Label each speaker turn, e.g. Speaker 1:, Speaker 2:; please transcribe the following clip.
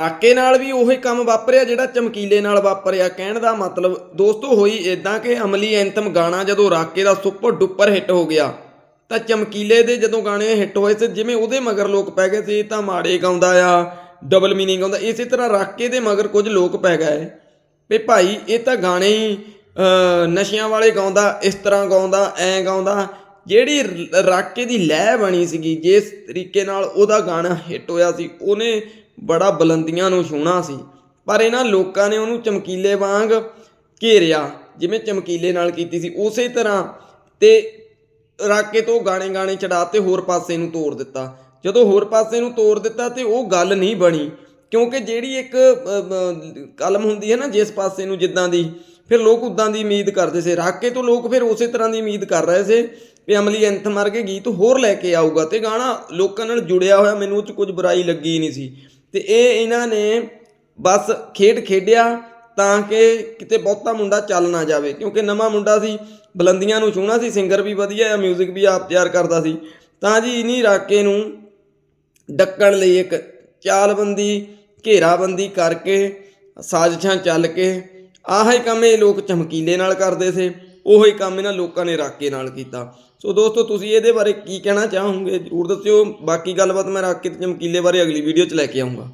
Speaker 1: ਆਕੇ ਨਾਲ ਵੀ ਉਹੀ ਕੰਮ ਵਾਪਰਿਆ ਜਿਹੜਾ ਚਮਕੀਲੇ ਨਾਲ ਵਾਪਰਿਆ। ਕਹਿਣ ਦਾ ਮਤਲਬ ਦੋਸਤੋ ਹੋਈ ਇਦਾਂ ਕਿ ਅਮਲੀ ਐਂਥਮ ਗਾਣਾ ਜਦੋਂ ਰਾਕੇ ਦਾ ਸੁਪਰ ਡੁਪਰ ਹਿੱਟ ਹੋ ਗਿਆ ਤਾਂ ਚਮਕੀਲੇ ਦੇ ਜਦੋਂ ਗਾਣੇ ਹਿੱਟ ਹੋਏ ਸੀ ਜਿਵੇਂ ਉਹਦੇ ਮਗਰ ਲੋਕ ਪੈ ਗਏ ਸੀ ਤਾਂ ਮਾੜੇ ਗਾਉਂਦਾ ਆ ਡਬਲ ਮੀਨਿੰਗ ਆਉਂਦਾ ਇਸੇ ਤਰ੍ਹਾਂ ਰਾਕੇ ਦੇ ਮਗਰ ਕੁਝ ਲੋਕ ਪੈ ਗਏ। ਵੀ ਭਾਈ ਇਹ ਤਾਂ ਗਾਣੇ ਹੀ ਅਹ, ਨਸ਼ਿਆਂ ਵਾਲੇ ਗਾਉਂਦਾ ਇਸ ਤਰ੍ਹਾਂ ਗਾਉਂਦਾ ਐਂ ਗਾਉਂਦਾ। ਜਿਹੜੀ ਰਾਕੇ ਦੀ ਲੈਅ ਬਣੀ ਸੀਗੀ ਜਿਸ ਤਰੀਕੇ ਨਾਲ ਉਹਦਾ ਗਾਣਾ ਹਿੱਟ ਹੋਇਆ ਸੀ ਉਹਨੇ ਬੜਾ ਬੁਲੰਦੀਆਂ ਨੂੰ ਛੂਣਾ ਸੀ। ਪਰ ਇਹਨਾਂ ਲੋਕਾਂ ਨੇ ਉਹਨੂੰ ਚਮਕੀਲੇ ਵਾਂਗ ਘੇਰਿਆ, ਜਿਵੇਂ ਚਮਕੀਲੇ ਨਾਲ ਕੀਤੀ ਸੀ। ਉਸੇ ਤਰ੍ਹਾਂ ਤੇ ਰਾਕੇ ਤੋਂ ਗਾਣੇ ਗਾਣੇ ਚੜਾ ਤੇ ਹੋਰ ਪਾਸੇ ਨੂੰ ਤੋੜ ਦਿੱਤਾ। ਜਦੋਂ ਹੋਰ ਪਾਸੇ ਨੂੰ ਤੋੜ ਦਿੱਤਾ ਤੇ ਉਹ ਗੱਲ ਨਹੀਂ ਬਣੀ, ਕਿਉਂਕਿ ਜਿਹੜੀ ਇੱਕ ਕਲਮ ਹੁੰਦੀ ਹੈ ਨਾ ਜਿਸ ਪਾਸੇ ਨੂੰ ਜਿੱਦਾਂ ਦੀ, ਫਿਰ ਲੋਕ ਉਦਾਂ ਦੀ ਉਮੀਦ ਕਰਦੇ ਸੀ। ਰਾਕੇ ਤੋਂ ਲੋਕ ਫਿਰ ਉਸੇ ਤਰ੍ਹਾਂ ਦੀ ਉਮੀਦ ਕਰ ਰਹੇ ਸੀ ਵੀ ਅਮਲੀ ਐਂਥ ਮਾਰ ਕੇ ਗੀਤ ਹੋਰ ਲੈ ਕੇ ਆਊਗਾ ਤੇ ਗਾਣਾ ਲੋਕਾਂ ਨਾਲ ਜੁੜਿਆ ਹੋਇਆ, ਮੈਨੂੰ ਉਹ 'ਚ ਕੁਝ ਬੁਰਾਈ ਲੱਗੀ ਨਹੀਂ ਸੀ। ਤੇ ਇਹ ਇਹਨਾਂ ਨੇ ਬਸ ਖੇਡ ਖੇਡਿਆ ਤਾਂ ਕਿ ਕਿਤੇ ਬਹੁਤਾ ਮੁੰਡਾ ਚੱਲ ਨਾ ਜਾਵੇ, ਕਿਉਂਕਿ ਨਵਾਂ ਮੁੰਡਾ ਸੀ, ਬਲੰਦੀਆਂ ਨੂੰ ਛੂਹਣਾ ਸੀ ਸਿੰਗਰ ਵੀ ਵਧੀਆ ਆ 뮤직 ਵੀ ਆਪ ਤਿਆਰ ਕਰਦਾ ਸੀ। ਤਾਂ ਜੀ ਇਨੀ ਰਾਕੇ ਨੂੰ ਡੱਕਣ ਲਈ ਇੱਕ ਚਾਲਬੰਦੀ, ਘੇਰਾਬੰਦੀ ਕਰਕੇ ਸਾਜ਼ਿਸ਼ਾਂ ਚੱਲ ਕੇ ਆਹੇ ਕੰਮ ਇਹ ਲੋਕ ਚਮਕੀਲੇ ਨਾਲ ਕਰਦੇ ਸੀ। ਉਹੀ ਕੰਮ ਇਹਨਾਂ ਲੋਕਾਂ ਨੇ ਰਾਕੇ ਨਾਲ ਕੀਤਾ। ਸੋ ਦੋਸਤੋ, ਤੁਸੀਂ ਇਹਦੇ ਬਾਰੇ ਕੀ ਕਹਿਣਾ ਚਾਹੋਗੇ? ਜਰੂਰ ਦੱਸਿਓ। ਬਾਕੀ ਗੱਲਬਾਤ ਮੈਂ ਰਾਕੇ ਤੇ ਚਮਕੀਲੇ ਬਾਰੇ ਅਗਲੀ ਵੀਡੀਓ 'ਚ ਲੈ ਕੇ ਆਉਂਗਾ